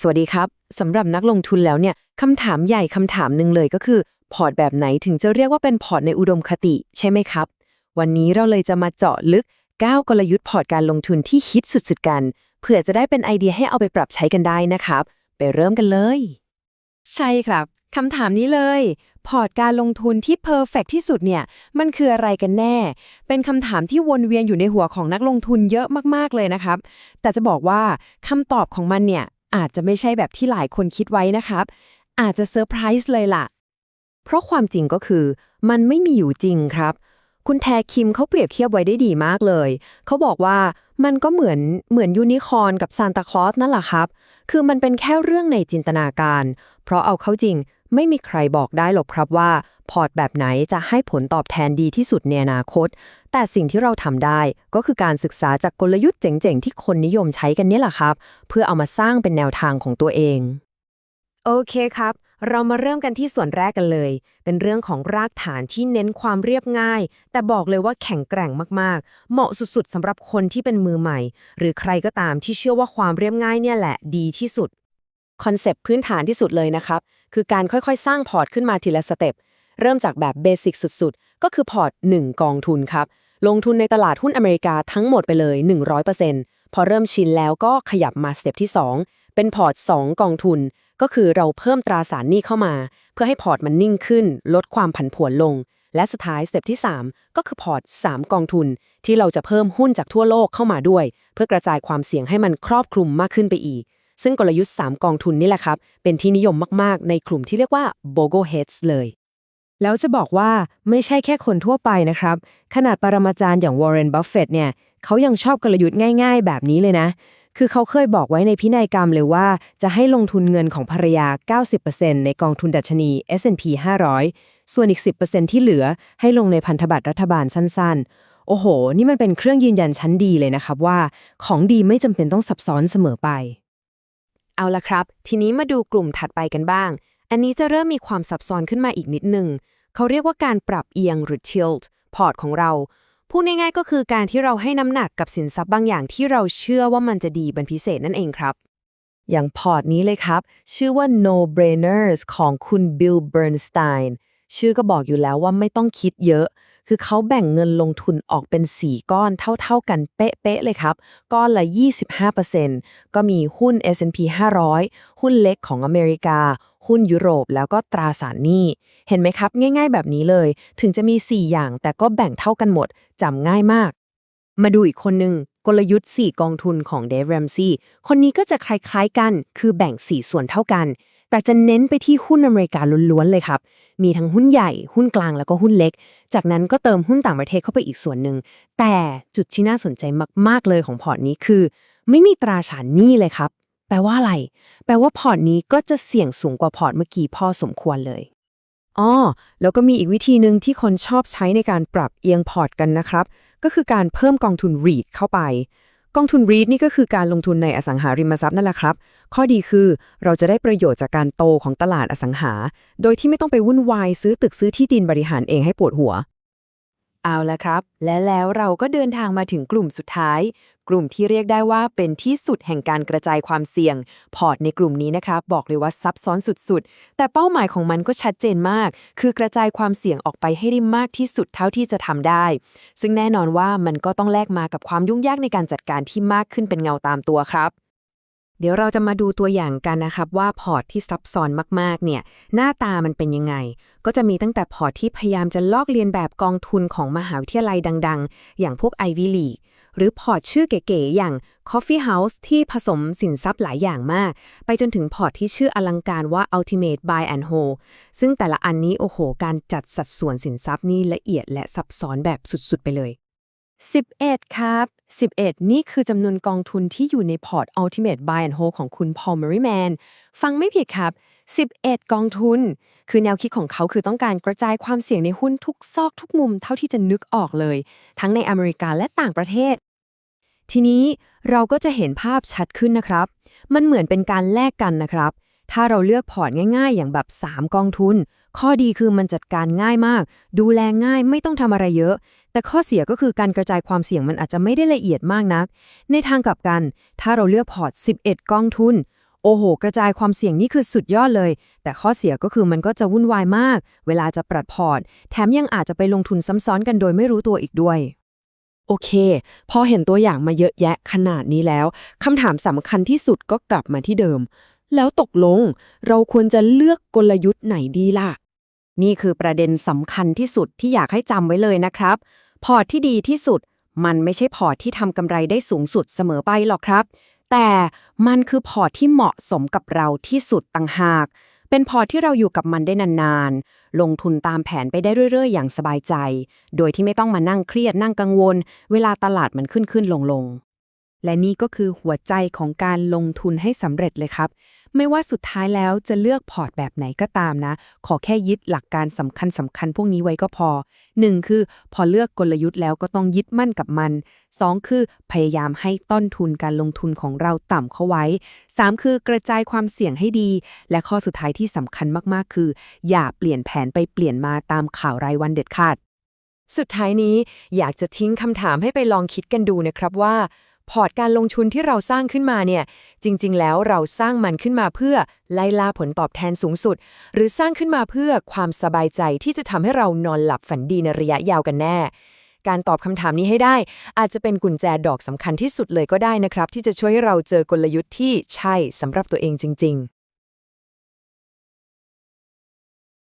สวัสดีครับ สำหรับนักลงทุนแล้วเนี่ยคำถามใหญ่คำถามหนึ่งเลยก็คือ พอร์ตแบบไหนถึงจะเรียกว่าเป็นพอร์ตในอุดมคติ ใช่ไหมครับ วันนี้เราเลยจะมาเจาะลึก 9 กลยุทธ์พอร์ตการลงทุนที่ฮิตสุดๆกัน เผื่อจะได้เป็นไอเดียให้เอาไปปรับใช้กันได้นะครับ ไปเริ่มกันเลย ใช่ครับคำถามนี้เลย พอร์ตการลงทุนที่เพอร์เฟกที่สุดเนี่ยมันคืออะไรกันแน่ เป็นคำถามที่วนเวียนอยู่ในหัวของนักลงทุนเยอะมากๆเลยนะครับ แต่จะบอกว่าคำตอบของมันเนี่ย อาจจะไม่ใช่แบบที่หลายคนคิดไว้นะครับ อาจจะเซอร์ไพรส์เลยล่ะ เพราะความจริงก็คือ มันไม่มีอยู่จริงครับ คุณแทคิมเขาเปรียบเทียบไว้ได้ดีมากเลย เขาบอกว่ามันก็เหมือนเหมือนยูนิคอร์นกับซานตาคลอสนั่นแหละครับ คือมันเป็นแค่เรื่องในจินตนาการ เพราะเอาเข้าจริง ไม่มีใครบอกได้หรอกครับว่า พอร์ตแบบไหนจะให้ผลตอบแทนดีที่สุดในอนาคต แต่สิ่งที่เราทำได้ก็คือการศึกษาจากกลยุทธ์เจ๋งๆ ที่คนนิยมใช้กันนี่แหละครับ เพื่อเอามาสร้างเป็นแนวทางของตัวเอง โอเคครับ เรามาเริ่มกันที่ส่วนแรกกันเลย เป็นเรื่องของรากฐานที่เน้นความเรียบง่าย แต่บอกเลยว่าแข็งแกร่งมากๆ เหมาะสุดๆสำหรับคนที่เป็นมือใหม่ หรือใครก็ตามที่เชื่อว่าความเรียบง่ายเนี่ยแหละดีที่สุด คอนเซปต์พื้นฐานที่สุดเลยนะครับ คือการค่อยๆ สร้างพอร์ตขึ้นมาทีละสเต็ป เริ่มจากแบบเบสิกสุดๆ ก็คือพอร์ต 1 กองทุนครับ ลงทุนในตลาดหุ้นอเมริกาทั้งหมดไปเลย 100%พอเริ่มชินแล้วก็ขยับมาสเต็ปที่ 2 เป็นพอร์ต 2 กองทุน ก็คือเราเพิ่มตราสารหนี้เข้ามา เพื่อให้พอร์ตมันนิ่งขึ้น ลดความผันผวนลง และสุดท้ายสเต็ปที่ 3 ก็คือพอร์ต 3 กองทุน ที่เราจะเพิ่มหุ้นจากทั่วโลกเข้ามาด้วย เพื่อกระจายความเสี่ยงให้มันครอบคลุมมากขึ้นไปอีก ซึ่งกลยุทธ์ 3 กองทุนนี่แหละครับ เป็นที่นิยมมากๆ ในกลุ่มที่เรียกว่า BOGO Heads เลย แล้วจะบอกว่าไม่ใช่แค่คนทั่วไปนะครับ ขนาดปรมาจารย์อย่างวอร์เรน บัฟเฟตเนี่ยเขายังชอบกลยุทธ์ง่าย ๆ แบบนี้เลยนะ คือเขาเคยบอกไว้ในพินัยกรรมเลยว่า จะให้ลงทุนเงินของภรรยา 90%ในกองทุนดัชนี S&P 500 ส่วนอีก 10%ที่เหลือให้ลงในพันธบัตรรัฐบาลสั้น ๆโอ้โห นี่มันเป็นเครื่องยืนยันชั้นดีเลยนะครับว่า ของดีไม่จำเป็นต้องซับซ้อนเสมอไป เอาละครับ ทีนี้มาดูกลุ่มถัดไปกันบ้าง อันนี้จะเริ่มมีความซับซ้อนขึ้นมาอีกนิดนึงเขาเรียกว่าการปรับเอียงหรือ tilt พอร์ตของเรา พูดง่ายๆก็คือการที่เราให้น้ำหนักกับสินทรัพย์บางอย่างที่เราเชื่อว่ามันจะดีเป็นพิเศษนั่นเองครับ อย่างพอร์ตนี้เลยครับ ชื่อว่า No Brainers ของคุณบิลเบิร์นสไตน์ชื่อก็บอกอยู่แล้วว่าไม่ต้องคิดเยอะ คือเขาแบ่งเงินลงทุนออกเป็น 4 ก้อนเท่า ๆ กันเป๊ะ ๆ เลยครับ ก้อนละ 25%ก็มีหุ้น S&P 500 หุ้นเล็กของอเมริกา หุ้นยุโรปแล้วก็ตราสารหนี้ เห็นไหมครับ ง่าย ๆ แบบนี้เลย ถึงจะมี 4 อย่างแต่ก็แบ่งเท่ากันหมดจำง่ายมาก มาดูอีกคนหนึ่งกลยุทธ์ 4 กองทุนของเดฟแรมซีคนนี้ก็จะคล้าย ๆ กัน คือแบ่ง 4 ส่วนเท่ากัน แต่จะเน้นไปที่หุ้นอเมริกาล้วนๆเลยครับ มีทั้งหุ้นใหญ่ หุ้นกลางแล้วก็หุ้นเล็ก จากนั้นก็เติมหุ้นต่างประเทศเข้าไปอีกส่วนหนึ่ง แต่จุดที่น่าสนใจมากๆเลยของพอร์ตนี้คือ ไม่มีตราสารหนี้เลยครับ แปลว่าอะไร แปลว่าพอร์ตนี้ก็จะเสี่ยงสูงกว่าพอร์ตเมื่อกี้พอสมควรเลยอ๋อแล้วก็มีอีกวิธีหนึ่งที่คนชอบใช้ในการปรับเอียงพอร์ตกันนะครับ ก็คือการเพิ่มกองทุน REIT เข้าไป กองทุน REIT นี่ก็คือการลงทุนในอสังหาริมทรัพย์นั่นแหละครับ ข้อดีคือเราจะได้ประโยชน์จากการโตของตลาดอสังหา โดยที่ไม่ต้องไปวุ่นวายซื้อตึกซื้อที่ดินบริหารเองให้ปวดหัว เอาละครับ และแล้วเราก็เดินทางมาถึงกลุ่มสุดท้าย กลุ่มที่เรียกได้ว่าเป็นที่สุดแห่งการกระจายความเสี่ยง พอร์ตในกลุ่มนี้นะครับ บอกเลยว่าซับซ้อนสุดๆ แต่เป้าหมายของมันก็ชัดเจนมาก คือกระจายความเสี่ยงออกไปให้ได้มากที่สุดเท่าที่จะทำได้ ซึ่งแน่นอนว่ามันก็ต้องแลกมากับความยุ่งยากในการจัดการที่มากขึ้นเป็นเงาตามตัวครับ เดี๋ยวเราจะมาดูตัวอย่างกันนะครับว่าพอร์ตที่ซับซ้อนมากๆ เนี่ย หน้าตามันเป็นยังไง ก็จะมีตั้งแต่พอร์ตที่พยายามจะลอกเลียนแบบกองทุนของมหาวิทยาลัยดัง ๆ อย่างพวก Ivy League หรือพอร์ตชื่อเก๋ๆอย่าง Coffee House ที่ผสมสินทรัพย์หลายอย่างมาก ไปจนถึงพอร์ตที่ชื่ออลังการว่า Ultimate Buy and Hold ซึ่งแต่ละอันนี้โอ้โห การจัดสัดส่วนสินทรัพย์นี่ละเอียดและซับซ้อนแบบสุดๆ ไปเลย 11 ครับ 11 นี่คือจำนวนกองทุนที่อยู่ในพอร์ต Ultimate Buy and Hold ของคุณ Paul Merriman ฟังไม่ผิดครับ 11 กองทุน คือแนวคิดของเขาคือต้องการกระจายความเสี่ยงในหุ้นทุกซอกทุกมุมเท่าที่จะนึกออกเลย ทั้งในอเมริกาและต่างประเทศ ทีนี้เราก็จะเห็นภาพชัดขึ้นนะครับ มันเหมือนเป็นการแลกกันนะครับ ถ้าเราเลือกพอร์ตง่าย ๆ อย่างแบบ 3 กองทุน ข้อดีคือมันจัดการง่ายมาก ดูแลง่ายไม่ต้องทำอะไรเยอะ แต่ข้อเสียก็คือการกระจายความเสี่ยงมันอาจจะไม่ได้ละเอียดมากนัก ในทางกลับกัน ถ้าเราเลือกพอร์ต 11 กองทุน โอ้โห กระจายความเสี่ยงนี่คือสุดยอดเลย แต่ข้อเสียก็คือมันก็จะวุ่นวายมาก เวลาจะปรับพอร์ต แถมยังอาจจะไปลงทุนซ้ำซ้อนกันโดยไม่รู้ตัวอีกด้วยโอเค พอเห็นตัวอย่างมาเยอะแยะขนาดนี้แล้วคำถามสำคัญที่สุดก็กลับมาที่เดิม แล้วตกลง เราควรจะเลือกกลยุทธ์ไหนดีล่ะ นี่คือประเด็นสำคัญที่สุดที่อยากให้จำไว้เลยนะครับ พอร์ตที่ดีที่สุด มันไม่ใช่พอร์ตที่ทำกำไรได้สูงสุดเสมอไปหรอกครับ แต่มันคือพอร์ตที่เหมาะสมกับเราที่สุดต่างหาก เป็นพอร์ตที่เราอยู่กับมันได้นานๆ ลงทุนตามแผนไปได้เรื่อย ๆ อย่างสบายใจ โดยที่ไม่ต้องมานั่งเครียดนั่งกังวล เวลาตลาดมันขึ้นขึ้นลงลง และนี่ก็คือหัวใจของการลงทุนให้สำเร็จเลยครับ ไม่ว่าสุดท้ายแล้วจะเลือกพอร์ตแบบไหนก็ตามนะ ขอแค่ยึดหลักการสำคัญสำคัญพวกนี้ไว้ก็พอ 1. คือพอเลือกกลยุทธ์แล้วก็ต้องยึดมั่นกับมัน 2. คือพยายามให้ต้นทุนการลงทุนของเราต่ำเข้าไว้ 3. คือกระจายความเสี่ยงให้ดี และข้อสุดท้ายที่สำคัญมากๆ คือ อย่าเปลี่ยนแผนไปเปลี่ยนมาตามข่าวรายวันเด็ดขาด สุดท้ายนี้อยากจะทิ้งคำถามให้ไปลองคิดกันดูนะครับว่า พอร์ตการลงทุนที่เราสร้างขึ้นมาเนี่ยจริง ๆ แล้วเราสร้างมันขึ้นมาเพื่อไล่ล่าผลตอบแทนสูงสุด หรือสร้างขึ้นมาเพื่อความสบายใจที่จะทำให้เรานอนหลับฝันดีในระยะยาวกันแน่ การตอบคำถามนี้ให้ได้ อาจจะเป็นกุญแจดอกสำคัญที่สุดเลยก็ได้นะครับ ที่จะช่วยให้เราเจอกลยุทธ์ที่ใช่สำหรับตัวเองจริง ๆ